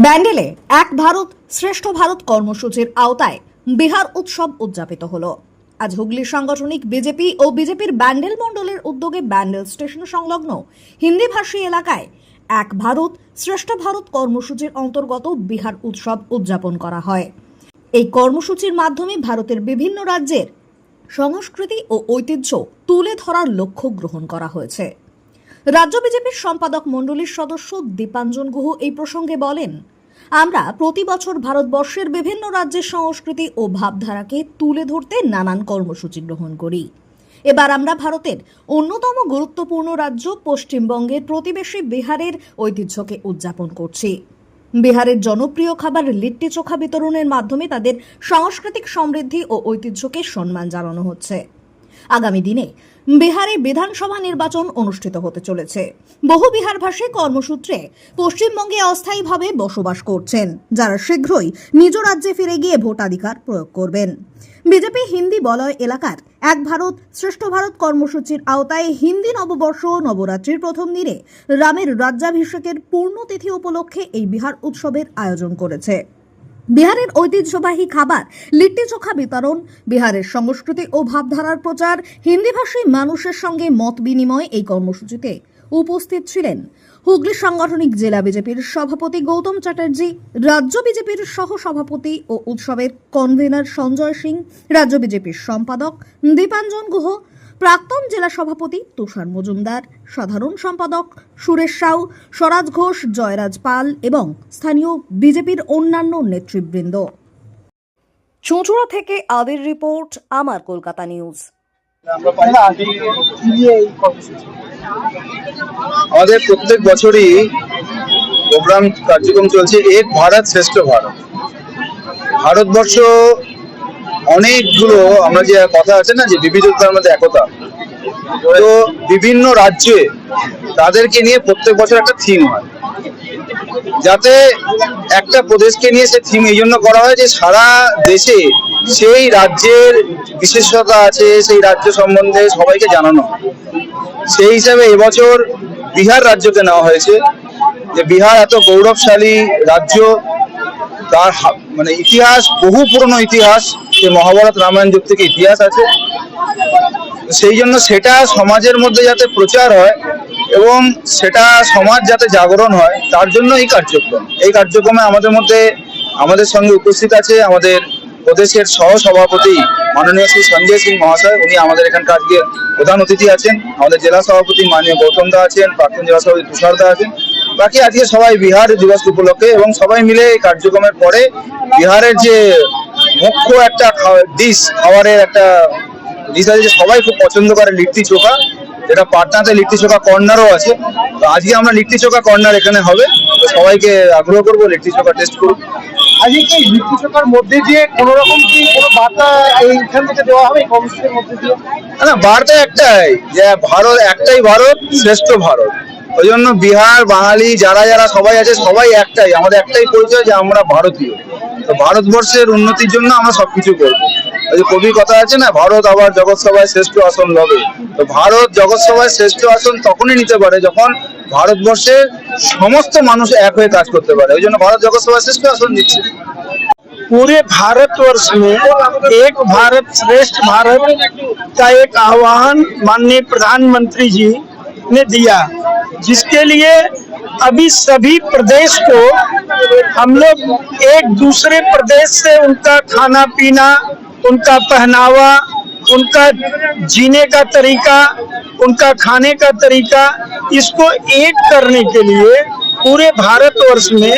ব্যান্ডেলে এক ভারত, শ্রেষ্ঠ ভারত কর্মসূচির আওতায় বিহার উৎসব উদযাপিত হলো। আজ হুগলির সাংগঠনিক বিজেপি ও বিজেপির ব্যান্ডেল মণ্ডলের উদ্যোগে ব্যান্ডেল স্টেশন সংলগ্ন হিন্দিভাষী এলাকায় এক ভারত, শ্রেষ্ঠ ভারত কর্মসূচির অন্তর্গত বিহার উৎসব উদযাপন করা হয়। এই কর্মসূচির মাধ্যমে ভারতের বিভিন্ন রাজ্যের সংস্কৃতি ও ঐতিহ্য তুলে ধরার লক্ষ্য গ্রহণ করা হয়েছে। রাজ্য বিজেপির সম্পাদক মণ্ডলীর সদস্য দীপাঞ্জন গুহ এই প্রসঙ্গে বলেন, আমরা প্রতি বছর ভারতবর্ষের বিভিন্ন রাজ্যের সংস্কৃতি ও ভাবধারাকে তুলে ধরতে নানান কর্মসূচি গ্রহণ করি। এবার আমরা ভারতের অন্যতম গুরুত্বপূর্ণ রাজ্য পশ্চিমবঙ্গের প্রতিবেশী বিহারের ঐতিহ্যকে উদযাপন করছি। বিহারের জনপ্রিয় খাবার লিট্টি চোখা বিতরণের মাধ্যমে তাদের সাংস্কৃতিক সমৃদ্ধি ও ঐতিহ্যকে সম্মান জানানো হচ্ছে। আগামী দিনে বিহারে বিধানসভা নির্বাচন অনুষ্ঠিত হতে চলেছে। বহু বিহারভাষী কর্মসূত্রে পশ্চিমবঙ্গে অস্থায়ীভাবে বসবাস করছেন, যারা শীঘ্রই নিজ রাজ্যে ফিরে গিয়ে ভোটাধিকার প্রয়োগ করবেন। বিজেপি হিন্দি বলয় এলাকার এক ভারত শ্রেষ্ঠ ভারত কর্মসূচির আওতায় হিন্দি নববর্ষ নবরাত্রির প্রথম দিনে রামের রাজ্যাভিষেকের পূর্ণতিথি উপলক্ষে এই বিহার উৎসবের আয়োজন করেছে। বিহারের ঐতিহ্যবাহী খাবার, লিট্টি চোখা বিতরণ, বিহারের সংস্কৃতি ও ভাবধারার প্রচার, হিন্দিভাষী মানুষের সঙ্গে মত বিনিময় এই কর্মসূচিতে উপস্থিত ছিলেন হুগলি সাংগঠনিক জেলা বিজেপির সভাপতি গৌতম চ্যাটার্জি, রাজ্য বিজেপির সহ সভাপতি ও উৎসবের কনভেনার সঞ্জয় সিং, রাজ্য বিজেপির সম্পাদক দীপাঞ্জন গুহ প্রাক্তন জেলা সভাপতি তুষার মজুমদার সাধারণ সম্পাদক সুরেশ সাউ স্বরাজ ঘোষ জয়রাজ পাল এবং স্থানীয় বিজেপির অন্যান্য নেতৃবৃন্দ। চুঁচুড়া থেকে আদির রিপোর্ট আমার কলকাতা নিউজ। আমাদের প্রত্যেক বছরই প্রোগ্রাম কার্যক্রম চলছে এক ভারত শ্রেষ্ঠ ভারত। ভারতবর্ষ অনেকগুলো আমরা যে কথা আছে না যে বিবিধতার মধ্যে একতা, তো বিভিন্ন রাজ্যে তাদেরকে নিয়ে প্রত্যেক বছর একটা থিম হয়। যাতে একটা প্রদেশকে নিয়ে সে থিম এই জন্য করা হয় যে সারা দেশে সেই রাজ্যের বিশেষতা আছে, সেই রাজ্য সম্বন্ধে সবাইকে জানানো সেই হিসাবে এবছর বিহার রাজ্যকে নেওয়া হয়েছে। যে বিহার এত গৌরবশালী রাজ্য তার মানে ইতিহাস, বহু পুরনো ইতিহাস, যে মহাভারত রামায়ণ যুগ থেকে ইতিহাস আছে। সেই জন্য সেটা সমাজের মধ্যে যাতে প্রচার হয় এবং সেটা সমাজ যাতে জাগরণ হয়, তার জন্য এই কার্যক্রম। এই কার্যক্রমে আমাদের মধ্যে আমাদের সঙ্গে উপস্থিত আছে আমাদের প্রদেশের সহ সভাপতি মাননীয় শ্রী সঞ্জয় সিং মহাশয়। উনি আমাদের এখানকার আজকে প্রধান অতিথি আছেন। আমাদের জেলা সভাপতি মাননীয় গৌতম দা আছেন, প্রাক্তন জেলা সভাপতি তুষার দা আছেন। বাকি আজকে সবাই বিহার দিবস উপলক্ষে এবং সবাই মিলে এই কার্যক্রমের পরে বিহারের যে মুখ্য একটা ডিশ খাবারের একটা ডিশ আছে যে সবাই খুব পছন্দ করে লিট্টি চোখা যেটা পাটনাতে লিট্টি চোখা কর্নারও আছে। তো আজকে আমরা লিট্টি চোখা কর্নার এখানে হবে। সবাইকে আগ্রহ করব লিট্টি চোখা টেস্ট করুন আজকে কি লিট্টি চোখার মধ্যে দিয়ে কোন রকম কি কোনো বার্তা এইখান থেকে দেওয়া হবে কর্মসূচির মধ্যে দিয়ে? না বার্তা একটাই যে ভারত একটাই ভারত শ্রেষ্ঠ ভারত। ওই জন্য বিহার বাঙালি যারা যারা সবাই আছে সবাই একটাই আমাদের একটাই পরিচয় যে আমরা ভারতীয় তো ভারতবর্ষের উন্নতির জন্য আমরা সবকিছু করবো ওই যে কবির কথা আছে না ভারত আবার জগৎ সভায় শ্রেষ্ঠ আসন লবে তো ভারত জগৎ সভায় শ্রেষ্ঠ আসন তখনই নিতে পারে যখন ভারতবর্ষের সমস্ত মানুষ এক হয়ে কাজ করতে পারে ওই জন্য ভারত জগৎ সভায় শ্রেষ্ঠ আসন দিচ্ছে पूरे भारतवर्ष में एक भारत श्रेष्ठ भारत का एक आह्वान माननीय प्रधानमंत्री जी ने दिया जिसके लिए अभी सभी प्रदेश को हम लोग एक दूसरे प्रदेश से उनका खाना पीना, उनका पहनावा, उनका जीने का तरीका, उनका खाने का तरीका, इसको एक करने के लिए पूरे भारतवर्ष में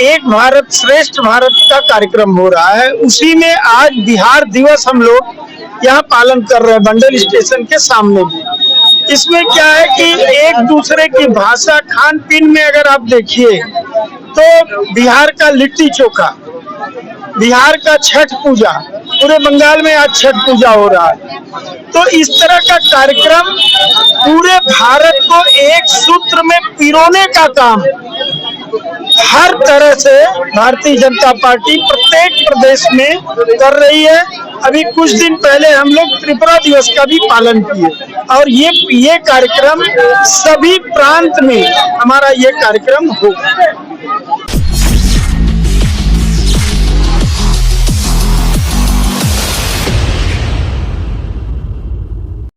एक भारत श्रेष्ठ भारत का कार्यक्रम हो रहा है। उसी में आज बिहार दिवस हम लोग यहाँ पालन कर रहे हैं, बंडल स्टेशन के सामने भी। इसमें क्या है कि एक दूसरे की भाषा खान पीन में अगर आप देखिए तो बिहार का लिट्टी चोखा, बिहार का छठ पूजा, पूरे बंगाल में आज छठ पूजा हो रहा है। तो इस तरह का कार्यक्रम पूरे भारत को एक सूत्र में पिरोने का काम हर तरह से भारतीय जनता पार्टी प्रत्येक प्रदेश में कर रही है। अभी कुछ दिन पहले हम लोग त्रिपुरा दिवस का भी पालन किए और ये ये कार्यक्रम सभी प्रांत में हमारा ये कार्यक्रम होगा